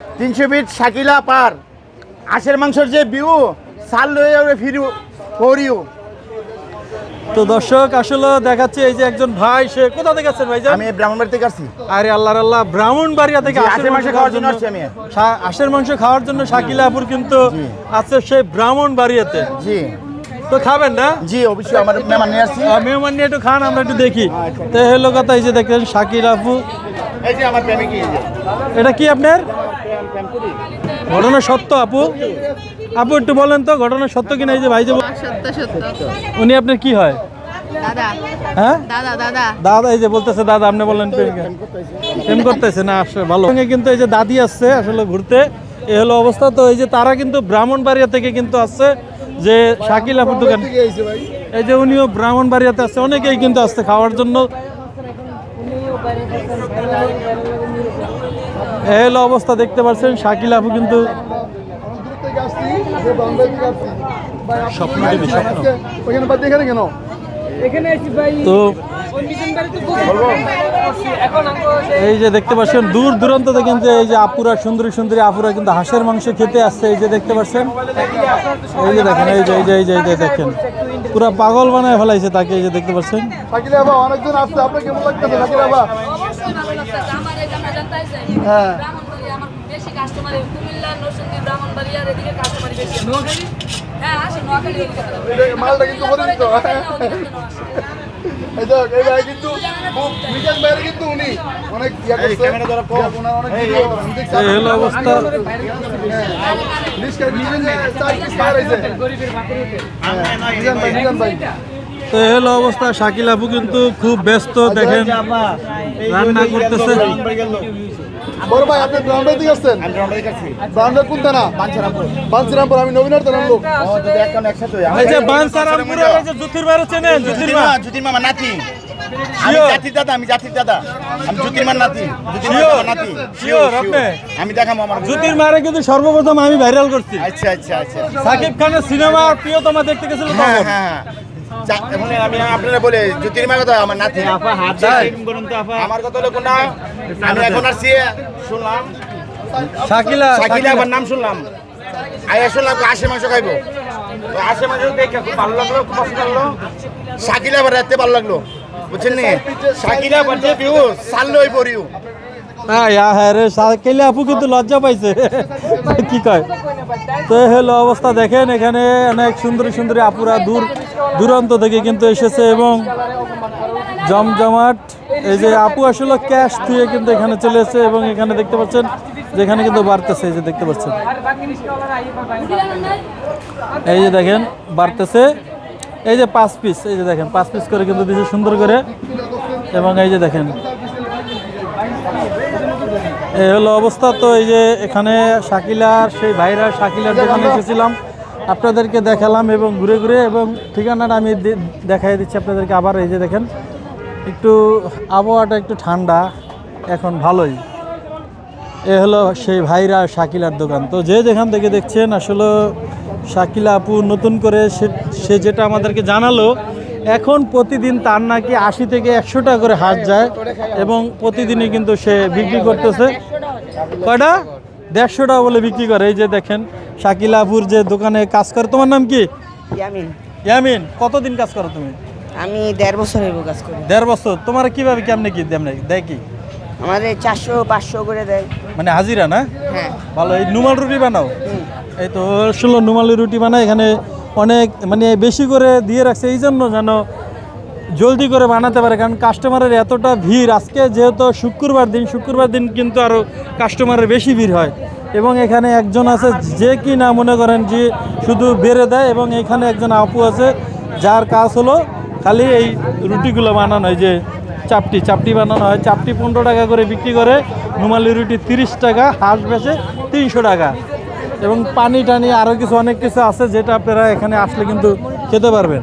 তিনশো ফিট শাকিলা পার। আশের মাংসের যে বিউ সাল লয়ে যাবে ফিরিউ করিও তো দর্শক আসলে দেখাচ্ছে এই যে একজন ভাই সে কোথা থেকে আছেন ভাই আমি ব্রাহ্মণবাড়ি থেকে আসছি। আরে আল্লাহর আল্লাহ ব্রাহ্মণ বাড়িয়া থেকে আশের মাংস খাওয়ার জন্য আসছি আমি। আশের মাংস খাওয়ার জন্য শাকিলাপুর কিন্তু আছে সেই ব্রাহ্মণ বাড়িয়াতে জি। তো খাবেন না? জি অবশ্যই আমার মেহমান নিয়ে আসছি। মেহমান নিয়ে একটু খান আমরা একটু দেখি। তো হলো কথা এই যে দেখেন শাকিল আপু এই যে আমার প্রেমিক এটা কি আপনার? ঘটনা সত্য আপু? আপু একটু বলেন তো ঘটনা সত্য কিনা? এই যে ভাই যে বল- সত্য সত্য উনি আপনার কি হয়? দাদা। হ্যাঁ? দাদা দাদা। দাদা এই যে বলতেছে দাদা আপনি বললেন প্রেমিকা প্রেম করতেছে না আসলে ভালো। কিন্তু এই যে দাদি আসছে আসলে ঘুরতে এ হলো অবস্থা। তো এই যে তারা কিন্তু ব্রাহ্মণবাড়িয়া থেকে কিন্তু আসছে যে শাকিল আপুর দোকান। এই যে উনিও ব্রাহ্মণবাড়িয়াতে আসছে অনেকেই কিন্তু আসছে খাওয়ার জন্য। এই অবস্থা দেখতে পাচ্ছেন শাকিল আপু কিন্তু স্বপ্ন টিভি স্বপ্ন। ওখানে বাদ দিয়ে এখানে কেন তো এই যে দেখতে পাচ্ছেন দূর দূরান্ত কিন্তু এই যে আপুরা সুন্দরী সুন্দরী আপুরা কিন্তু হাঁসের মাংস খেতে আসছে এই যে দেখতে পাচ্ছেন। এই যে দেখেন এই যে এই যে এই যে এই যে দেখেন। পুরা পাগল বানায় ফেলাইছে তাকে এই যে দেখতে পাচ্ছেন। অনেকজন আসছে। আপনার কেমন লাগতেছে চাই হ্যাঁ। বেশি কাস্টমার কুমিল্লা নরসিংদী ব্রাহ্মণবাড়ি এদিকে কাস্টমার বেশি। নোয়াখালী? হ্যাঁ আসে নোয়াখালী মালটা কিন্তু পরিচিত। এই ভাই কিন্তু খুব বিশেষ কিন্তু উনি অনেক ইয়া করছে ক্যামেরা ধরো, কম। ওনার অনেক ভিডিও আমি দেখছি। এই হলো অবস্থা নিজে নিজে চার পিস খাওয়া রয়েছে মিজান ভাই মিজান ভাই তো এই হলো অবস্থা শাকিল আপু কিন্তু খুব ব্যস্ত দেখেন রান্না করতেছে বড় ভাই আপনি থেকে আসছেন? কোন থানা বাঞ্ছারামপুর। আমি নবীনার থানার লোক ও যদি এখন একসাথে হই। এই যে বানসারামপুরে এই যে জ্যোতির্বাইরে চেনেন জ্যোতির্মা জ্যোতির্মা জ্যোতির্মা নাতি। আমি. জাতির দাদা আমি জাতির দাদা। আমি জ্যোতির্মার নাতি। জ্যোতির্মার নাতি। আপনি? আমি দেখাবো আমার জ্যোতির্মারে কিন্তু সর্বপ্রথম আমি ভাইরাল করছি। আচ্ছা আচ্ছা আচ্ছা। সাকিব খানের সিনেমা প্রিয়তমা দেখতে গেছিল হ্যাঁ হ্যাঁ হ্যাঁ। এখন আমি আপনারা বলে জ্যোতির্মার কথা আমার নাতি। তাই? আমার কথা হলো কোনা আমি এখন শুনলাম। শাকিলা শাকিলা আবার নাম শুনলাম। আয়া শুনলাম আশে মাংস খাইবো। তো আশে মাংস দেখে খুব ভালো লাগল খুব পছন্দ লাগল। শাকিলা আবার রাখতে ভালো লাগল বুঝছেন নি? শাকিলা আবার যে ভিউ সাল্লো ওই পরিও হ্যাঁ ইয়া হ্যাঁ রে শাকিলা আপু কিন্তু লজ্জা পাইছে। কি কয়? তো এই হলো অবস্থা দেখেন এখানে অনেক সুন্দরী সুন্দরী আপুরা দূর। দূরান্ত থেকে কিন্তু এসেছে এবং জমজমাট, এই যে আপু আসলে ক্যাশ দিয়ে কিন্তু এখানে চলে এসেছে এবং এখানে দেখতে পাচ্ছেন, যেখানে কিন্তু বাড়তেছে, এই যে দেখতে পাচ্ছেন। এই যে দেখেন, বাড়তেছে। এই যে পাঁচ পিস এই যে দেখেন, পাঁচ পিস করে কিন্তু দিচ্ছে সুন্দর করে। এবং এই যে দেখেন, এই হলো অবস্থা। তো এই যে এখানে শাকিলার, সেই ভাইরা শাকিলার দোকানে এসেছিলাম। আপনাদেরকে দেখালাম এবং ঘুরে ঘুরে এবং ঠিকানাটা আমি দেখাই দিচ্ছি আপনাদেরকে আবার, এই যে দেখেন, একটু আবহাওয়াটা একটু ঠান্ডা, এখন ভালোই। এ হলো সেই ভাইরা শাকিলার দোকান। তো যে যেখান থেকে দেখছেন, আসলে শাকিলা আপু নতুন করে সে যেটা আমাদেরকে জানালো, এখন প্রতিদিন তার নাকি আশি থেকে একশো টাকা করে হাট যায় এবং প্রতিদিনই কিন্তু সে বিক্রি করতেছে। কয়টা? দেড়শো টাকা বলে বিক্রি করে, এই যে দেখেন। শাকিলা আপুর যে দোকানে কাজ করে তোমার নাম কি? আমি ইয়ামিন কতদিন কাজ করো তুমি? আমি দেড় বছর হইব কাজ করি। দেড় বছর তোমার কীভাবে কেমনে কি দেমনে দেয় কি? আমাদের চারশো পাঁচশো করে দেয়। মানে হাজিরা না? হ্যাঁ। ভালো এই নুমাল রুটি বানাও? এই তো ষোলো নুমালি রুটি বানায় এখানে অনেক মানে বেশি করে দিয়ে রাখছে এই জন্য যেন জলদি করে বানাতে পারে কারণ কাস্টমারের এতটা ভিড়। আজকে যেহেতু শুক্রবার দিন শুক্রবার দিন কিন্তু আরও কাস্টমারের বেশি ভিড় হয়। এবং এখানে একজন আছে যে কি না মনে করেন যে শুধু বেড়ে দেয় এবং এখানে একজন আপু আছে, যার কাজ হলো খালি এই রুটিগুলো বানানো হয় যে চাপটি চাপটি বানানো হয়। চাপটি পনেরো টাকা করে বিক্রি করে, নুমালি রুটি তিরিশ টাকা, হাঁস বেচে তিনশো টাকা। এবং পানি টানি আরও কিছু অনেক কিছু আছে যেটা আপনারা এখানে আসলে কিন্তু খেতে পারবেন।